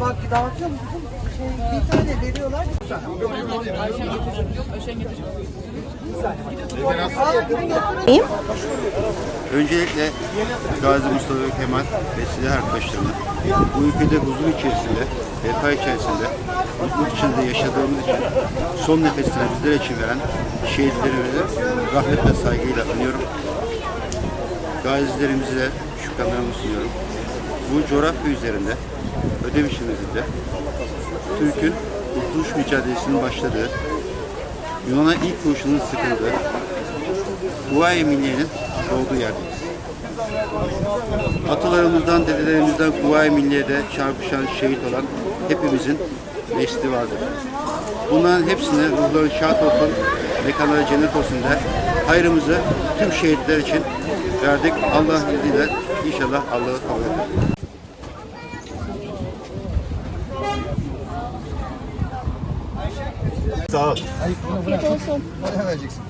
Bak dağıtıyor musun? Şey, bir tane veriyorlar. Öncelikle Gazi Mustafa Kemal ve silah arkadaşlarına bu ülkede huzur içerisinde, refah içerisinde, içinde yaşadığımız için son nefesini bizler için veren şehitlerimizi rahmet ve saygıyla anıyorum. Gazilerimize şükranlarımı sunuyorum. Bu coğrafya üzerinde, Ödemiş'imizde Türk'ün kurtuluş mücadelesinin başladığı, Yunan'a ilk kurşunun sıkıldığı, Kuvayi Milliye'nin olduğu yerdeyiz. Atalarımızdan, dedelerimizden Kuvayi Milliye'de çarpışan, şehit olan hepimizin nesli vardır. Bunların hepsine ruhları şad olsun, mekanları cennet olsun der. Hayrımızı tüm şehitler için verdik. Allah izniyle inşallah Allah'ı kabul eder. Sağ ol. Afiyet olsun. Ne vereceksin?